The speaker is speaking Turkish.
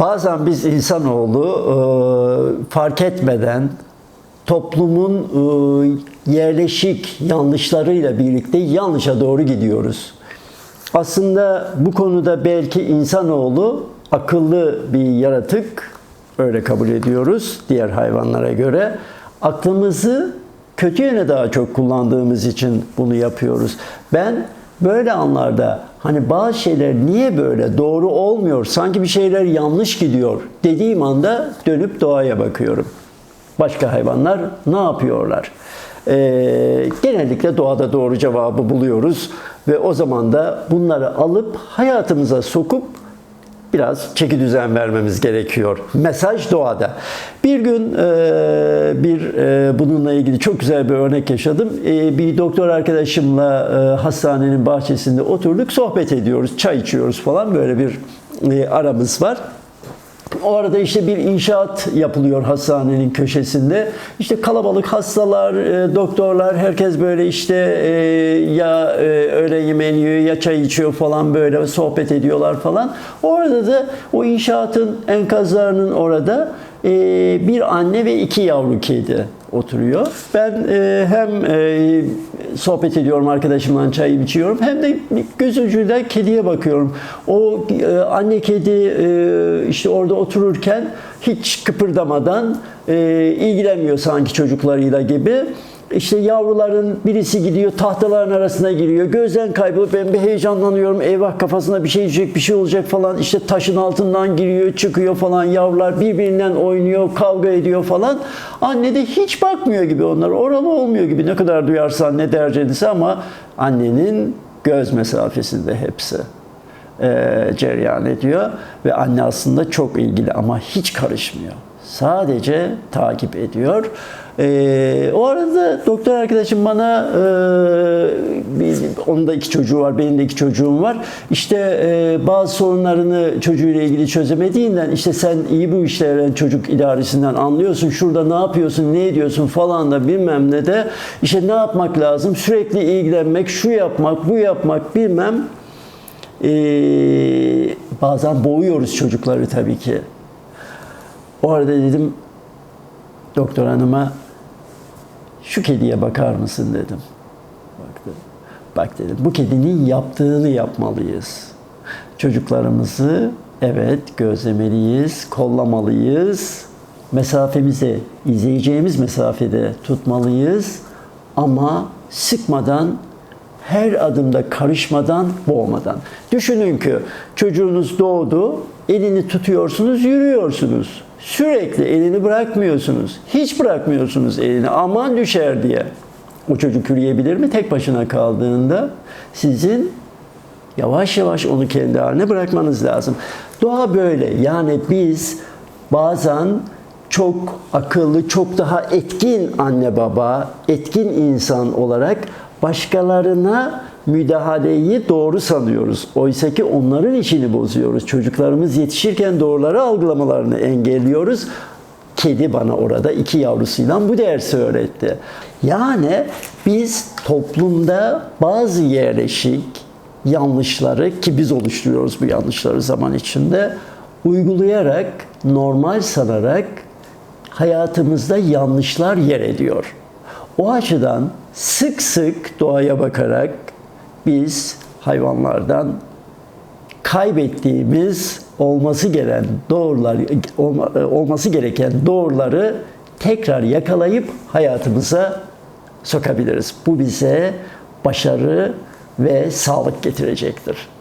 Bazen biz insanoğlu e, fark etmeden toplumun e, yerleşik yanlışlarıyla birlikte yanlışa doğru gidiyoruz. Aslında bu konuda belki insanoğlu akıllı bir yaratık, öyle kabul ediyoruz diğer hayvanlara göre. Aklımızı kötü yöne daha çok kullandığımız için bunu yapıyoruz. Ben böyle anlarda hani bazı şeyler niye böyle doğru olmuyor, sanki bir şeyler yanlış gidiyor dediğim anda dönüp doğaya bakıyorum. Başka hayvanlar ne yapıyorlar? Ee, genellikle doğada doğru cevabı buluyoruz ve o zaman da bunları alıp hayatımıza sokup biraz çeki düzen vermemiz gerekiyor. Mesaj doğada. Bir gün e, bir e, bununla ilgili çok güzel bir örnek yaşadım. E, bir doktor arkadaşımla e, hastanenin bahçesinde oturduk, sohbet ediyoruz, çay içiyoruz falan böyle bir e, aramız var. O arada işte bir inşaat yapılıyor hastanenin köşesinde. İşte kalabalık hastalar, e, doktorlar, herkes böyle işte e, ya e, öğle yemeğini yiyor ya çay içiyor falan böyle sohbet ediyorlar falan. Orada da o inşaatın enkazlarının orada e, bir anne ve iki yavru kedi oturuyor. Ben e, hem e, sohbet ediyorum arkadaşımla çay içiyorum hem de göz ucuyla kediye bakıyorum. O e, anne kedi işte orada otururken hiç kıpırdamadan ilgilenmiyor sanki çocuklarıyla gibi. İşte yavruların birisi gidiyor tahtaların arasına giriyor. Gözden kaybolup ben bir heyecanlanıyorum. Eyvah kafasına bir şey düşecek, bir şey olacak falan. İşte taşın altından giriyor, çıkıyor falan. Yavrular birbirinden oynuyor, kavga ediyor falan. Anne de hiç bakmıyor gibi onlar. Oralı olmuyor gibi. Ne kadar duyarsan ne derecediyse ama annenin göz mesafesinde hepsi e, cereyan ediyor. Ve anne aslında çok ilgili ama hiç karışmıyor. Sadece takip ediyor. Ee, o arada doktor arkadaşım bana e, bir- onun da iki çocuğu var, benim de iki çocuğum var. İşte e, bazı sorunlarını çocuğuyla ilgili çözemediğinden işte sen iyi bu işlerden çocuk idaresinden anlıyorsun. Şurada ne yapıyorsun, ne ediyorsun falan da bilmem ne de işte ne yapmak lazım? Sürekli ilgilenmek, şu yapmak, bu yapmak bilmem. Ee, bazen boğuyoruz çocukları tabii ki. O arada dedim doktor hanıma şu kediye bakar mısın dedim. Baktı. Bak dedim bu kedinin yaptığını yapmalıyız. Çocuklarımızı evet gözlemeliyiz, kollamalıyız. Mesafemizi izleyeceğimiz mesafede tutmalıyız. Ama sıkmadan her adımda karışmadan, boğmadan. Düşünün ki çocuğunuz doğdu, elini tutuyorsunuz, yürüyorsunuz. Sürekli elini bırakmıyorsunuz. Hiç bırakmıyorsunuz elini. Aman düşer diye. O çocuk yürüyebilir mi tek başına kaldığında? Sizin yavaş yavaş onu kendi haline bırakmanız lazım. Doğa böyle. Yani biz bazen çok akıllı, çok daha etkin anne baba, etkin insan olarak başkalarına müdahaleyi doğru sanıyoruz. Oysa ki onların işini bozuyoruz. Çocuklarımız yetişirken doğruları algılamalarını engelliyoruz. Kedi bana orada iki yavrusuyla bu dersi öğretti. Yani biz toplumda bazı yerleşik yanlışları ki biz oluşturuyoruz bu yanlışları zaman içinde uygulayarak, normal sanarak hayatımızda yanlışlar yer ediyor. O açıdan sık sık doğaya bakarak biz hayvanlardan kaybettiğimiz olması gereken doğrular olma- olması gereken doğruları tekrar yakalayıp hayatımıza sokabiliriz. Bu bize başarı ve sağlık getirecektir.